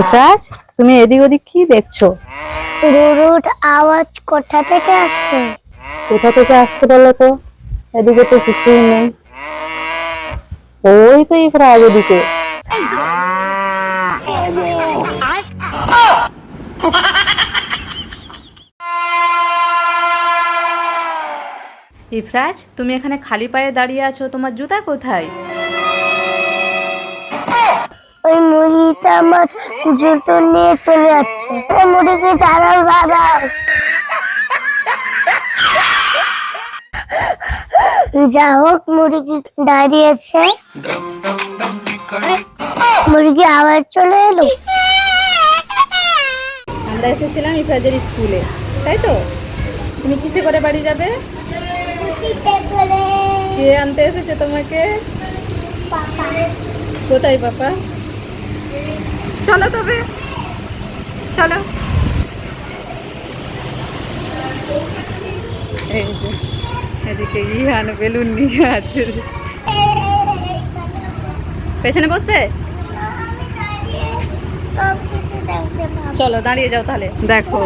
ইফরাজ তুমি এদিক ওদিক কি দেখছ? গরুর আওয়াজ কোথা থেকে আসছে? কোথা থেকে আসছে বলো তো? এদিকে তো কিছুই নেই। ওই তো ইফরাজ এদিকে ইফরাজ তুমি এখানে খালি পায়ে দাঁড়িয়ে আছো তোমার জুতা কোথায়? ওই মুড়িটা আমার জুতো নিয়ে চলে যাচ্ছে। ওই মুড়িকে দাঁড়াও দাঁড়াও। যা হোক মুরগি দাঁড়িয়েছে। মুরগি আবার চলে এলো। আমরা এসেছিলাম ইফরাজের স্কুলে তাই তো? তুমি কিসে করে বাড়ি যাবে? কে আনতে এসেছে তোমাকে? কোথায় পাপা? চলো তবে। চলো। এই যে, এদিকে ইহান বেলুন নিয়ে আছে। পেছনে বসবে? চলো, দাঁড়িয়ে যাও তাহলে। দেখো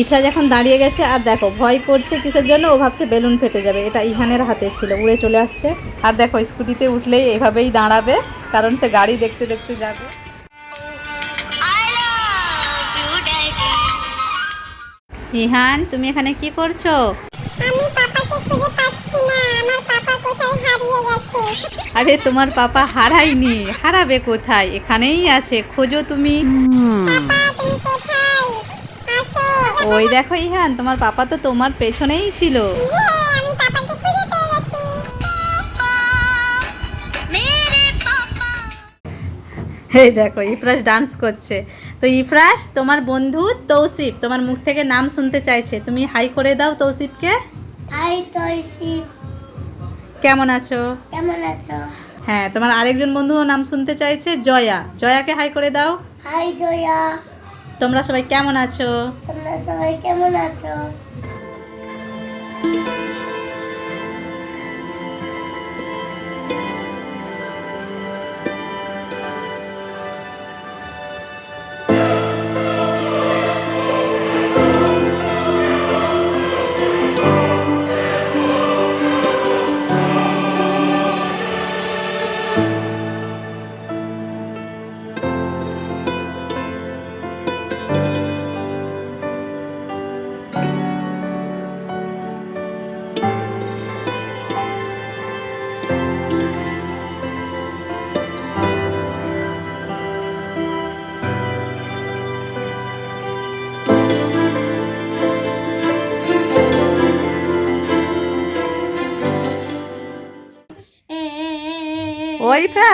ইফরাজ এখন দাঁড়িয়ে গেছে, আর দেখো, ভয় করছে কিসের জন্য? ও ভাবছে বেলুন ফেটে যাবে। এটা ইহানের হাতে ছিল, উড়ে চলে আসছে। আর দেখো, স্কুটিতে উঠলেই এভাবেই দাঁড়াবে। কারণ সে গাড়ি দেখতে দেখতে যাবে। ইহান তুমি এখানে কি করছ? আমি পাপাকে খুঁজে পাচ্ছি না আমার পাপা কোথায় হারিয়ে গেছে? আরে তোমার পাপা হারায়নি। হারাবে কোথায়? এখানেই আছে খোঁজো তুমি। ওই দেখো ইহান তোমার পাপা তো তোমার পেছনেই ছিল। এই দেখো ইফরাজ ডান্স করছে। তো ইফরাজ তোমার বন্ধু তৌসিফ তোমার মুখ থেকে নাম শুনতে চাইছে। তুমি হাই করে দাও তৌসিফকে। হাই তৈসি কেমন আছো? কেমন আছো? হ্যাঁ তোমার আরেকজন বন্ধুও নাম শুনতে চাইছে জয়া। জয়াকে হাই করে দাও। হাই জয়া। তোমরা সবাই কেমন আছো? তোমরা সবাই কেমন আছো?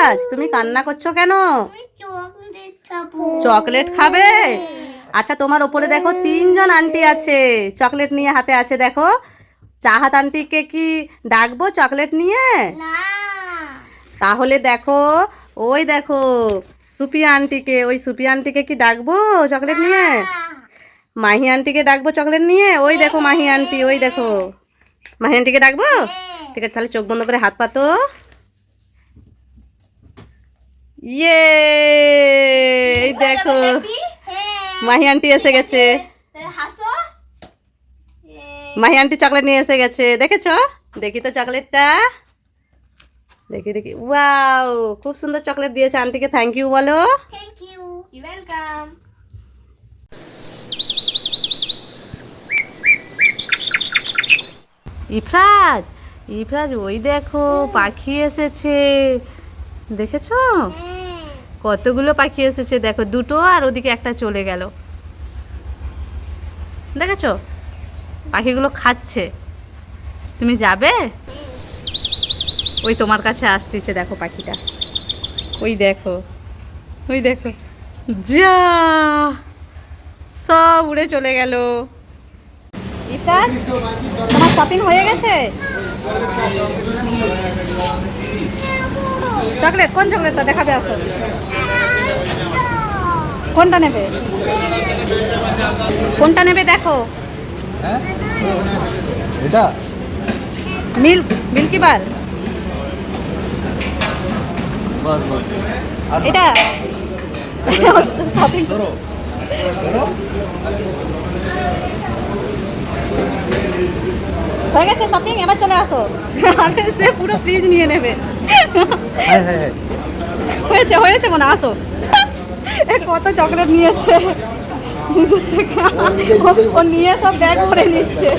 ইফরাজ তুমি কান্না করছ কেন? চকলেট খাবে? আচ্ছা তোমার ওপরে দেখো তিনজন আন্টি আছে। চকলেট নিয়ে হাতে আছে, দেখো। চাহাত আন্টিকে কি ডাকবো চকলেট নিয়ে? তাহলে দেখো, ওই দেখো, সুপিয়া আন্টিকে, ওই সুপিয়া আন্টিকে কি ডাকবো চকলেট নিয়ে? মাহি আন্টিকে ডাকবো চকলেট নিয়ে? ওই দেখো মাহি আন্টি, ওই দেখো। মাহি আন্টিকে ডাকবো? ঠিক আছে, তাহলে চোখ বন্ধ করে হাত পাতো ইয়ে এই দেখো। মাহি আন্টি এসে গেছে। মাহি আন্টি চকলেট নিয়ে এসে গেছে। দেখেছ? দেখি তো চকলেটটা দেখি দেখি। ওয়াও খুব সুন্দর চকলেট দিয়েছে আন্টিকে। থ্যাংক ইউ বলো। Thank you you welcome Ifraz Ifraz ওই দেখো পাখি এসেছে। দেখেছ? কতগুলো পাখি এসেছে? দেখো, দুটো আর ওদিকে একটা চলে গেল। দেখেছ? পাখিগুলো খাচ্ছে। তুমি যাবে? ওই তোমার কাছে আসতেছে, দেখো পাখিটা। ওই দেখো ওই দেখো। যা! সব উড়ে চলে গেল। তোমার শপিং হয়ে গেছে? চকলেট কোন চকলেটটা দেখাবে আসো। কোনটা নেবে? কোনটা নেবে দেখো। এটা? Milk milky bar. এটা? হয়ে গেছে শপিং এবার চলে আসো। সে পুরো ফ্রিজ নিয়ে নেবে। হ্যাঁ হ্যাঁ হ্যাঁ হয়েছে হয়েছে মনে আসো। কত চকলেট নিয়েছে। নিজের থেকে ও- নিয়ে সব ব্যাগ করে নিচ্ছে।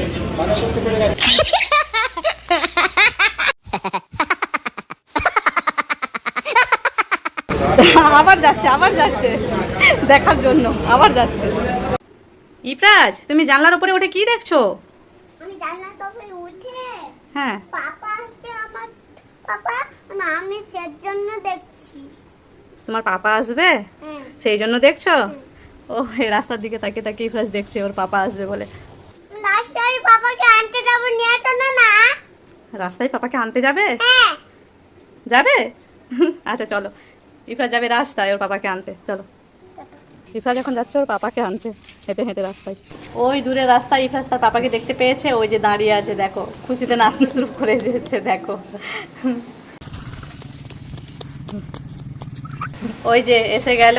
আবার যাচ্ছে আবার যাচ্ছে। দেখার জন্য আবার যাচ্ছে। ইফরাজ তুমি জানলার উপরে উঠে কি দেখছ? আমি জানলা তবে উঠে হ্যাঁ। পাপা আসবে আমার পাপা না আমি সের জন্য দেখছি। তোমার পাপা আসবে? হ্যাঁ। সেই জন্য দেখছ ও এই রাস্তার দিকে তাকিয়ে তাকিয়ে ইফরাজ দেখছে ওর পাপা আসবে বলে। রাস্তায় পাপাকে আনতে যাব নিয়ে চলো না। রাস্তায় পাপাকে আনতে যাবে? হ্যাঁ। যাবে? আচ্ছা চলো। ইফরাজ যাবে রাস্তায় ওর পাপাকে আনতে। চলো। ইফরাজ এখন যাচ্ছে ওর পাপাকে আনতে হেঁটে হেঁটে রাস্তায়। ওই দূরে রাস্তায় ইফরাজ তার পাপাকে দেখতে পেয়েছে ওই যে দাঁড়িয়ে আছে দেখো। খুশিতে নাচতে শুরু করে দিয়েছে দেখো। ওই যে এসে গেল।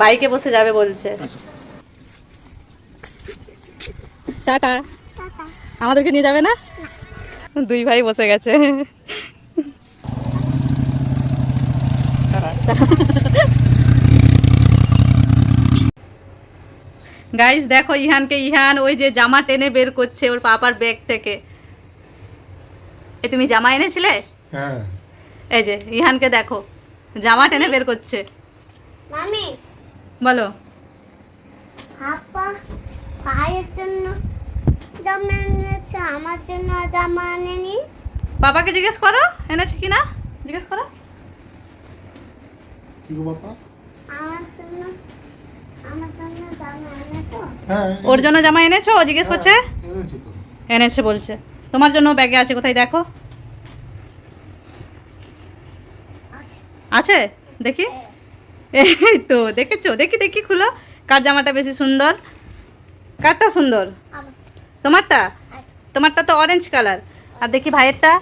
বাইকে বসে যাবে বলছে। Tata tata. আমাদেরকে নিয়ে যাবে না? দুই ভাই বসে গেছে। গাইস দেখো ইহানকে। ইহান ওই যে জামা টেনে বের করছে ওর পাপার ব্যাগ থেকে। এ তুমি জামা এনেছিলে? হ্যাঁ। এই যে ইহানকে দেখো জামা টেনে বের করছে। মামি। বলো। পাপা ভাইয়ের জন্য জামা এনেছে আমার জন্য জামা আনেনি। পাপাকে জিজ্ঞেস করো এনেছে কি না জিজ্ঞেস করো। কি গো বাবা আমার জন্য আমার জন্য জামা এনেছো? হ্যাঁ ওর জন্য জামা এনেছো? ও জিজ্ঞেস করছে? এনেছি তো। এনেছে বলছে। তোমার জন্য ব্যাগে আছে কোথায় দেখো? আছে? দেখি। এই তো, দেখেছ? দেখি দেখি, খুলো। কার জামাটা বেশি সুন্দর? কারটা সুন্দর? তোমারটা? তোমারটা তো অরেঞ্জ কালার আর দেখি ভাইয়েরটা।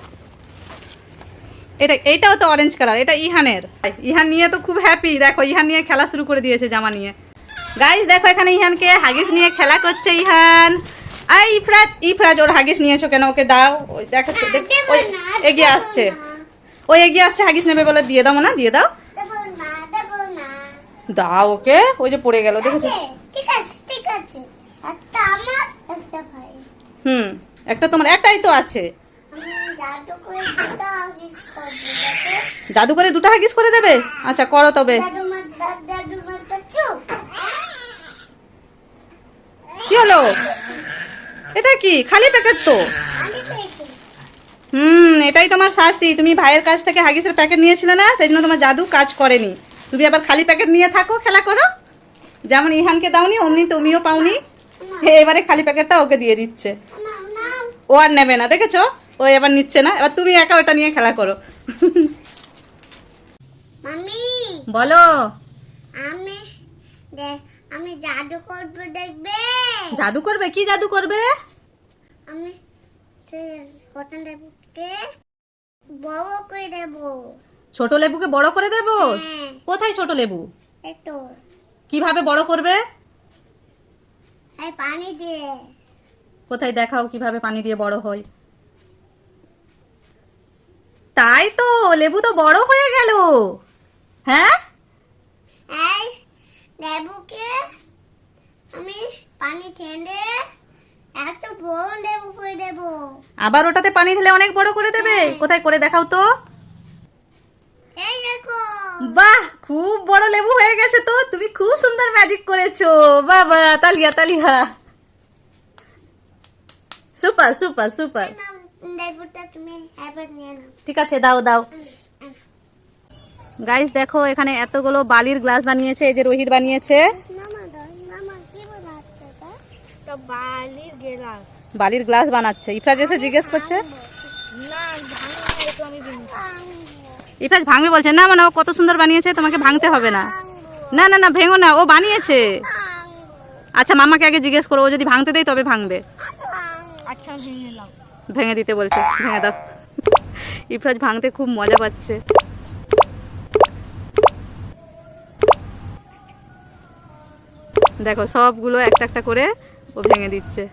এটা এইটাও তো অরেঞ্জ কালার এটা ইহানের। ইহান নিয়ে তো খুব হ্যাপি দেখো, ইহান নিয়ে খেলা শুরু করে দিয়েছে জামা নিয়ে। গাইস দেখো এখানে ইহানকে হাগিস নিয়ে খেলা করছে ইহান। আই, ইফরাজ ইফরাজ, ওর হাগিস নিয়েছো কেন? ওকে দাও। ওই দেখো এগিয়ে আসছে। ওই এগিয়ে আসছে হাগিস নেবে বলে দিয়ে দাও না দিয়ে দাও। দাও ওকে ওই যে পড়ে গেল দেখেছ? ঠিক আছে ঠিক আছে। একটা আমার একটা ভাই। হুম একটা তোমার একটাই তো আছে। জাদু করে দুটো হাগিস করে দেবে? আচ্ছা করো তবে। কি হলো? এটা কি? খালি প্যাকেট তো? হুম এটাই তোমার শাস্তি। তুমি ভাইয়ের কাছ থেকে হাগিসের প্যাকেট নিয়েছিলে না? সেই জন্য তোমার জাদু কাজ করেনি। তুমি আবার খালি প্যাকেট নিয়ে থাকো খেলা করো। যেমন ইহানকে দাওনি অমনি তুমিও পাওনি। এবারে খালি প্যাকেটটা ওকে দিয়ে দিচ্ছে। ও আর নেবে না দেখেছ? ও এবার নিচ্ছে না। এবার তুমি একা ওটা নিয়ে খেলা করো। বলো। আমি আমি জাদু করব দেখবে? জাদু করবে? কি জাদু করবে? আমি সে কটন লেবুকে বড় করে দেবো। ছোট লেবুকে বড় করে দেবো? হ্যাঁ। কোথায় ছোট লেবু? একটু কীভাবে বড় করবে? এই পানি দিয়ে। কোথায় দেখাও কীভাবে পানি দিয়ে বড় হয়। তাই তো লেবু তো বড় হয়ে গেল। হ্যাঁ? লেবুকে আমি পানি ঠেলে এত বড় লেবু করে দেবো। আবার ওটাতে পানি ঢেলে অনেক বড় করে দেবে? কোথায় করে দেখাও তো। এই দেখো। বাহ খুব বড় লেবু হয়ে গেছে তো। তুমি খুব সুন্দর ম্যাজিক করেছ। বাবা তালিয়া তালিয়া। সুপার সুপার সুপার লেবুটা তুমি এবার নিয়ে নাও। ঠিক আছে দাও দাও। গাইস দেখো এখানে এতগুলো বালির গ্লাস বানিয়েছে এই যে রোহিত বানিয়েছে মামা দাও মামা কি বানাচ্ছে এটা তো বালির গেলাস বালির গ্লাস বানাচ্ছে। ইফরাজ এসে জিজ্ঞেস করছে। ইফরাজ ভাঙবে বলছে না মানে ও কত সুন্দর বানিয়েছে তোমাকে ভাঙতে হবে না। না না না ভেঙো না ও বানিয়েছে। আচ্ছা মামাকে আগে জিজ্ঞেস করো ও যদি ভাঙতে দেয় তবে ভাঙবে। আচ্ছা ভেঙে দিতে বলছে ভেঙে দাও। ইফরাজ ভাঙতে খুব মজা পাচ্ছে। দেখো সবগুলো একটা একটা করে ও ভেঙে দিচ্ছে।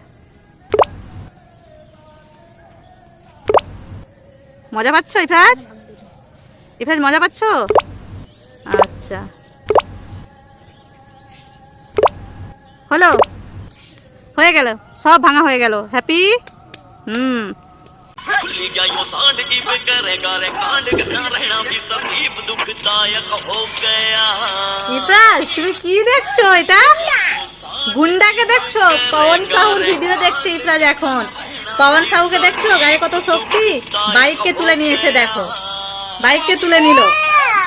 মজা পাচ্ছ ইফাজ ইফাজ মজা পাচ্ছ? আচ্ছা। হলো। হয়ে গেল। সব ভাঙা হয়ে গেল। হ্যাপি? হুম। তুমি কি দেখছ এটা? গুন্ডাকে দেখছ? পবন সাহুর ভিডিও দেখছে ইফরাজ এখন। পবন সাহুকে দেখছ? গায়ে কত শক্তি? বাইককে তুলে নিয়েছে, দেখো। বাইককে তুলে নিল।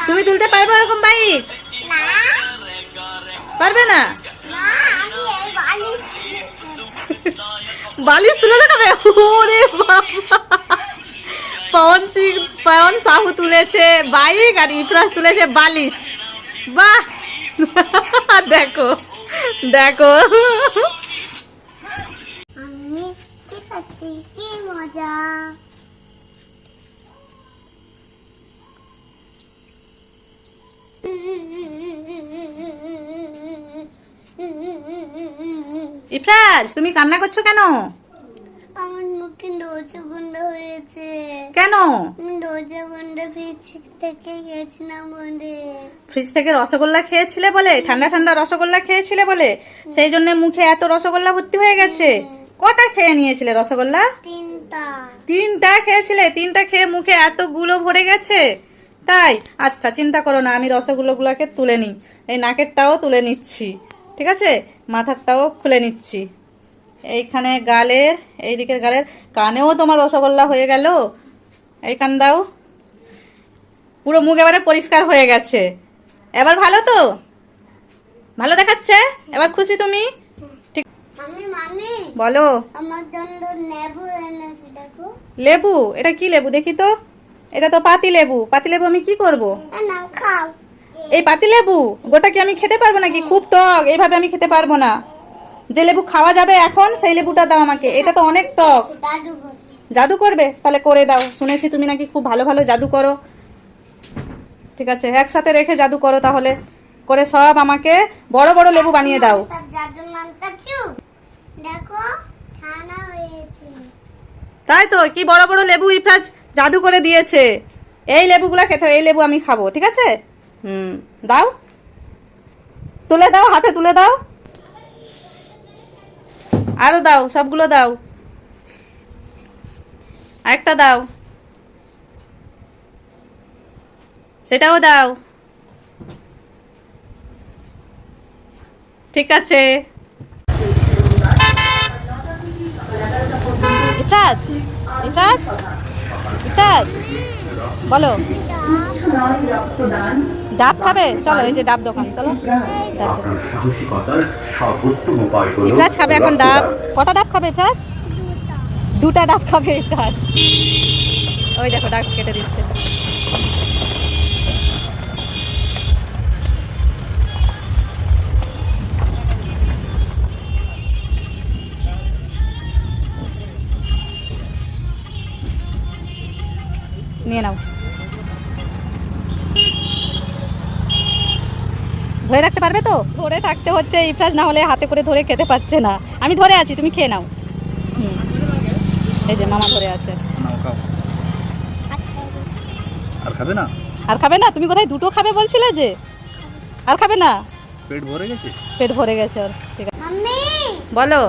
তুমি তুলতে পারবে এরকম বাইক? পারবে না? বালিশ তুলে দেখাবে? ওরে পবন সিং, পবন সাহু তুলেছে বাইক আর ইফরাজ তুলেছে বালিশ। বাহ! দেখো দেখো। আছে কি মজা। ইফরাজ তুমি কান্না করছ কেন? আমার মুখে দরজা বন্ধ হয়েছে। কেন? দরজা বন্ধ ফ্রিজ থেকে গেছিলাম বন্ধে ফ্রিজ থেকে রসগোল্লা খেয়েছিলে বলে? ঠান্ডা ঠান্ডা রসগোল্লা খেয়েছিলে বলে? সেই জন্য মুখে এত রসগোল্লা ভর্তি হয়ে গেছে। কটা খেয়ে নিয়েছিলে রসগোল্লা? তিনটা। তিনটা খেয়েছিলে? তিনটা খেয়ে মুখে এতগুলো ভরে গেছে? তাই? আচ্ছা চিন্তা করো না আমি রসগোল্লাগুলোকে তুলে নিই। এই নাকেরটাও তুলে নিচ্ছি। ঠিক আছে? মাথারটাও খুলে নিচ্ছি। এইখানে গালের এই দিকের গালের কানেও তোমার রসগোল্লা হয়ে গেল। এই কান দাও। পুরো মুখ এবারে পরিষ্কার হয়ে গেছে। এবার ভালো তো? ভালো দেখাচ্ছে? এবার খুশি তুমি? বলো। আমার জন্য নেবু এনেছি দেখো। লেবু? এটা কি লেবু? দেখি তো। এটা তো পাতি লেবু। পাতি লেবু আমি কি করব? নাও খাও। এই পাতি লেবু? গোটা কি আমি খেতে পারব নাকি? খুব টক। এইভাবে আমি খেতে পারব না। যে লেবু খাওয়া যাবে এখন সেই লেবুটা দাও আমাকে। এটা তো অনেক টক। জাদু করবে? তাহলে করে দাও। শুনেছি তুমি নাকি খুব ভালো ভালো জাদু করো। ঠিক আছে একসাথে রেখে জাদু করো তাহলে। করে সব আমাকে বড় বড় লেবু বানিয়ে দাও। তাই তো, কি বড় বড় লেবু ইফরাজ জাদু করে দিয়েছে। এই লেবুগুলা খেতে এই লেবু আমি খাব, ঠিক আছে? হুম, দাও। তুলে দাও, হাতে তুলে দাও। আরও দাও, সবগুলো দাও। আরেকটা দাও। সেটাও দাও। ঠিক আছে। ইফরাজ ইফরাজ ইফরাজ, বলো। ডাব খাবে? চলো, এই যে ডাব দোকান, চলো। ইফরাজ খাবে এখন ডাব। কটা ডাব খাবে ইফরাজ? দুটা ডাব খাবে ইফরাজ। ওই দেখো ডাক কেটে দিচ্ছে। নিয়ে নাও। ধরে রাখতে পারবে তো? ধরে থাকতে হচ্ছে ইফরাজ না হলে হাতে করে ধরে খেতে পাচ্ছে না। আমি ধরে আছি তুমি খেয়ে নাও। এই যে মামা ধরে আছে। আর খাবে না? আর খাবে না? তুমি কোথায় দুটো খাবে বলছিলে যে? আর খাবে না? পেট ভরে গেছে? পেট ভরে গেছে ওর। ঠিক আছে। মাম্মি! বলো।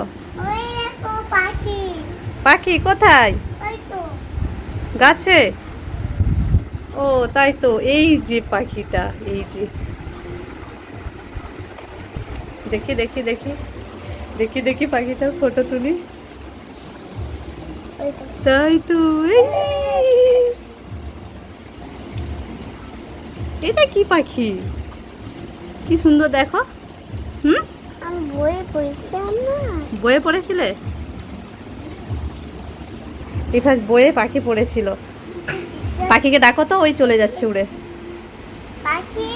ওই দেখো পাখি। পাখি কোথায়? ওই তো। গাছে? ও তাই তো এই যে পাখিটা এই যে। দেখি দেখি দেখি। দেখি দেখি পাখিটার ফটো তুলি। তাই তো। এটা কি পাখি? কি সুন্দর দেখো। হুম? আমি বই পড়ছিলাম না বইয়ে পড়েছিলে? ইফাজ বইয়ে পাখি পড়েছিল। পাখিকে ডাকো তো ওই চলে যাচ্ছে উড়ে। পাখি?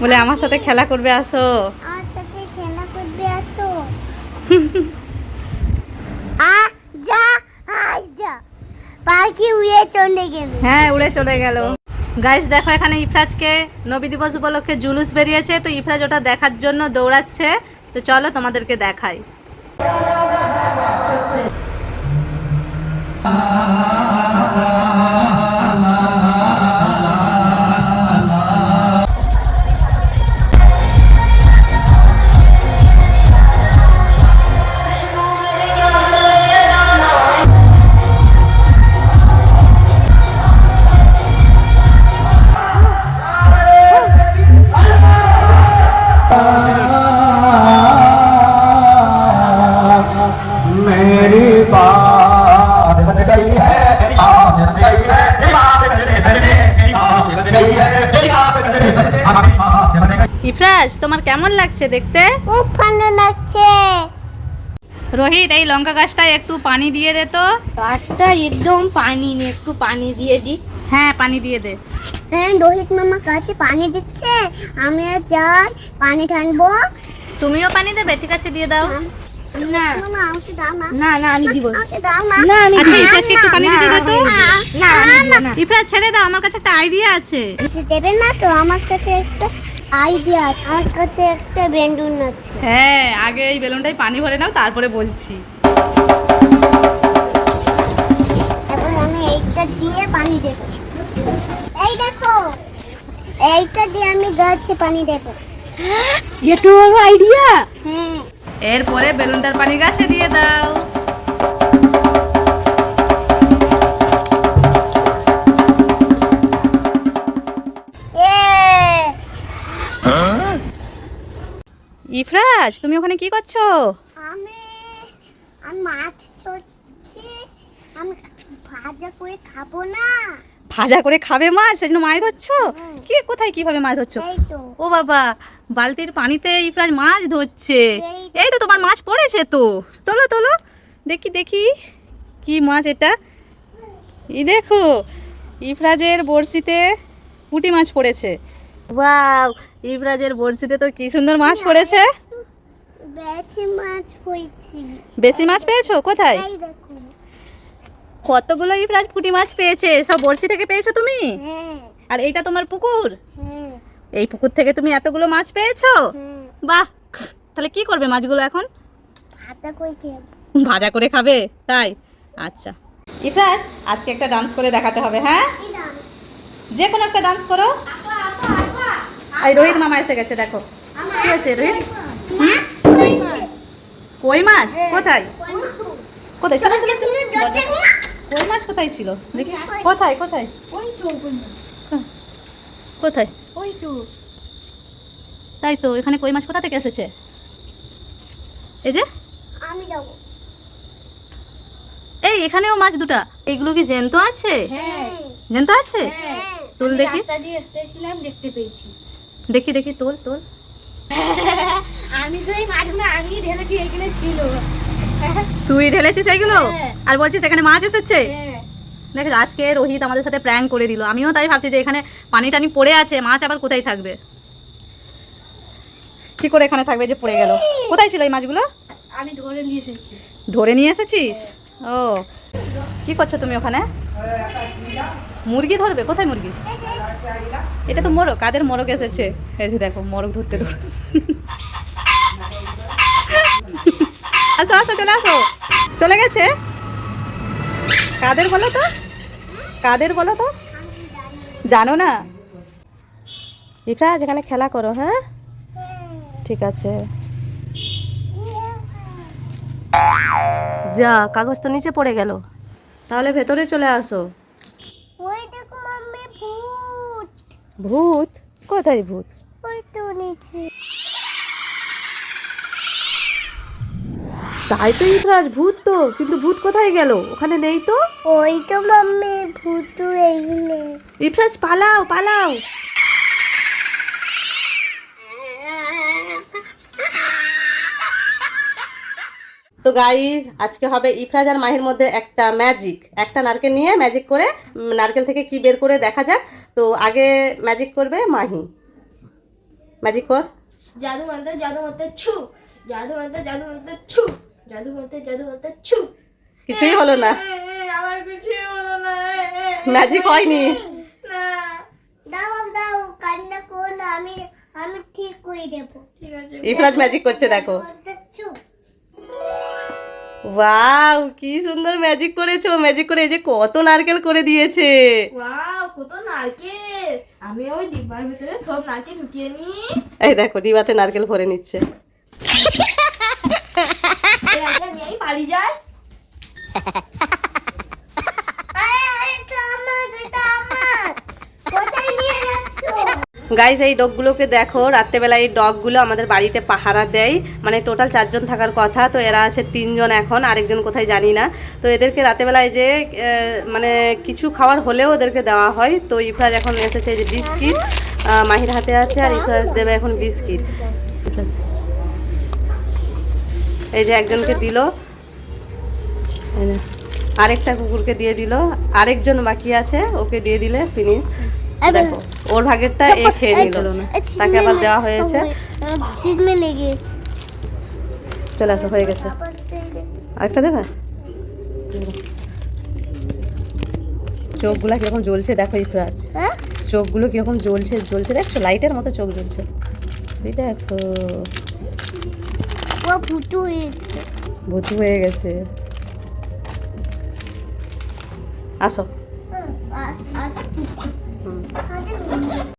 বলে আমার সাথে খেলা করবে আসো। আমার সাথে খেলা করবে আছো আ যা আ যা। পাখি উড়ে চলে গেল। হ্যাঁ উড়ে চলে গেল। গাইস দেখো এখানে ইফরাজকে নবী দিবস উপলক্ষে জুলুস বেরিয়েছে তো ইফরাজ ওটা দেখার জন্য দৌড়াচ্ছে। তো চলো তোমাদেরকে দেখাই। লাগছে দেখতে? খুব ঠান্ডা লাগছে। রোহিত এই লঙ্কা গাছটায় একটু পানি দিয়ে দে তো। গাছটা একদম পানি নেই একটু পানি দিয়ে দিই হ্যাঁ পানি দিয়ে দে। হ্যাঁ রোহিত মামা কাছে পানি দিচ্ছে। আমি যাই পানি টানবো। তুমিও পানি দেবে ঠিক আছে দিয়ে দাও। না। মামা আমাকে দাও না না না আমি দিব। না না আমি আচ্ছা ইফরাজকে একটু পানি দিতে দে তো। না না। ইফরাজ ছেড়ে দাও আমার কাছে একটা আইডিয়া আছে। দেবেন না তো আমার কাছে একটা। আইডিয়া আছে। আমার কাছে একটা বেলুন আছে। হ্যাঁ আগে এই বেলুনটাই পানি ভরে নাও তারপরে বলছি। এখন আমি এইটা দিয়ে পানি দেব। এই দেখো এইটা দিয়ে আমি গাছে পানি দেব। এটা বড় আইডিয়া হ্যাঁ। এরপরে বেলুনটার পানি গাছে দিয়ে দাও। ইফরাজ তুমি ওখানে কি করছ? আমি আমি মাছ আমি ভাজা করে খাব না। ভাজা করে খাবে মাছ? সেজন্য মাছ ধরছো? কি কোথায় কীভাবে মাছ ধরছো? ও বাবা বালতির পানিতে ইফরাজ মাছ ধরছে। এই এই তো তোমার মাছ পড়েছে তো। তোলো তোলো। দেখি দেখি। কি মাছ এটা? এই দেখো ইফরাজের বড়শিতে পুঁটি মাছ পড়েছে। ওয়াও ইফরাজের বড়শিতে তো কি সুন্দর মাছ পড়েছে? বেশি মাছ হয়েছি বেশি মাছ পেয়েছ? কোথায়? কতগুলো ইফরাজ পুঁটি মাছ পেয়েছে? সব বড়শি থেকে পেয়েছ তুমি? হ্যাঁ। আর এইটা তোমার পুকুর? হ্যাঁ। এই পুকুর থেকে তুমি এতগুলো মাছ পেয়েছ? হ্যাঁ। বাহ! তাহলে কি করবে মাছগুলো এখন? ভাজা করে ভাজা করে খাবে? তাই? আচ্ছা। ইফরাজ আজকে একটা ডান্স করে দেখাতে হবে হ্যাঁ? যে কোনো একটা ডান্স করো। এই রোহিত মামা এসে গেছে দেখো। কি আছে রোহিত? কই মাছ? কোথায়? কোথায়? চলো চলো। কই মাছ কোথায় ছিল? দেখি। কোথায় কোথায়? কোথায়? তাই তো এখানে কই মাছ কোথা থেকে এসেছে? এই যে? আমি যাব এই এখানেও মাছ দুটা। এইগুলো কি জ্যান্ত আছে? হ্যাঁ। জ্যান্ত আছে? তুল দেখি। দেখতে পেয়েছি। দেখি দেখি তোল তোল। আমি তো এই মাছগুলো আমি ঢেলেছি এখানে ছিল। তুই ঢেলেছিস এইগুলো হ্যাঁ। আর বলছিস এখানে মাছ এসেছে? দেখ আজকে রোহিত আমাদের সাথে প্র্যাঙ্ক করে দিল। আমিও তাই ভাবছি যে এখানে পানি টানি পড়ে আছে মাছ আবার কোথায় থাকবে? কি করে এখানে থাকবে যে পড়ে গেল? কোথায় ছিল এই মাছগুলো? আমি ধরে নিয়ে এসেছি। ধরে নিয়ে এসেছিস? ও। কি করছ তুমি ওখানে? মুরগি ধরবে? কোথায় মুরগি? এটা তো মোরগ, কাদের মোরগ এসেছে? এই যে দেখো, মোরগ ধরতে ধর আসো আসো, চলে আসো। চলে গেছে? কাদের বলো তো? কাদের বলো তো? জানো না? এটা যেখানে খেলা করো হ্যাঁ? ঠিক আছে। যা, কাগজ তো নিচে পড়ে গেল। তাহলে ভেতরে চলে আসো ওই দেখো মাম্মি ভূত? কোথায় ভূত? ওই তো নিচে। তাই তো ইতরাজ ভূত তো। কিন্তু ভূত কোথায় গেল? ওখানে নেই তো? ওই তো মাম্মি ভূত তো এই ইফরাজ পালাও পালাও। তো গাইজ আজকে হবে ইফরাজ আর মাহির মধ্যে একটা ম্যাজিক একটা নারকেল নিয়ে ম্যাজিক করে নারকেল থেকে কি বের করে দেখা যাক তো আগে ম্যাজিক করবে মাহি ম্যাজিক কর জাদু মন্ত্র জাদু মন্ত্র ছু জাদু মন্ত্র জাদু মন্ত্র ছু জাদু মন্ত্র জাদু মন্ত্র ছু কিছুই হলো না আমার কিছুই হলো না ম্যাজিক হয়নি না দাও দাও কান্না করো না আমি আমি ঠিক করে দেব ঠিক আছে ইফরাজ ম্যাজিক করছে দেখো চুপ ওয়াও কি সুন্দর ম্যাজিক করেছ ম্যাজিক করে এই যে কত নারকেল করে দিয়েছে। ওয়াও কত নারকেল। আমি ওই ডিব্বার ভিতরে সব নারকেল ঢুকিয়ে নি। এই দেখো ডিবাতে নারকেল ভরে নিচ্ছে। আমি পালিয়ে যাই। কোথায় নিয়ে যাচ্ছ? গাইজ এই ডগগুলোকে দেখো রাত্রেবেলা এই ডগগুলো আমাদের বাড়িতে পাহারা দেয়। মানে টোটাল চারজন থাকার কথা তো এরা আছে তিনজন এখন আরেকজন কোথায় জানি না। তো এদেরকে রাতেবেলায় যে মানে কিছু খাবার হলেও ওদেরকে দেওয়া হয়। তো ইফরাজ এখন এসেছে যে বিস্কিট মাহির হাতে আছে আর ইফরাজ দেবে এখন বিস্কিট। এই যে একজনকে দিল। আরেকটা কুকুরকে দিয়ে দিল। আরেকজন বাকি আছে ওকে দিয়ে দিলে ফিনিশ দেখো। ওর ভাগেরটা এ খেয়ে নিল। তাকে আবার দেওয়া হয়েছে। ছিটমে লেগে গেছে। চলে আসো হয়ে গেছে। আরেকটা দেবে? চোখগুলা কীরকম জ্বলছে দেখো ইফরাজ হ্যাঁ? চোখগুলো কীরকম জ্বলছে জ্বলছে দেখছ? লাইটের মতো চোখ জ্বলছে। এই দেখো। ও ফুটু হয়েছে ভুতু হয়ে গেছে। আসো।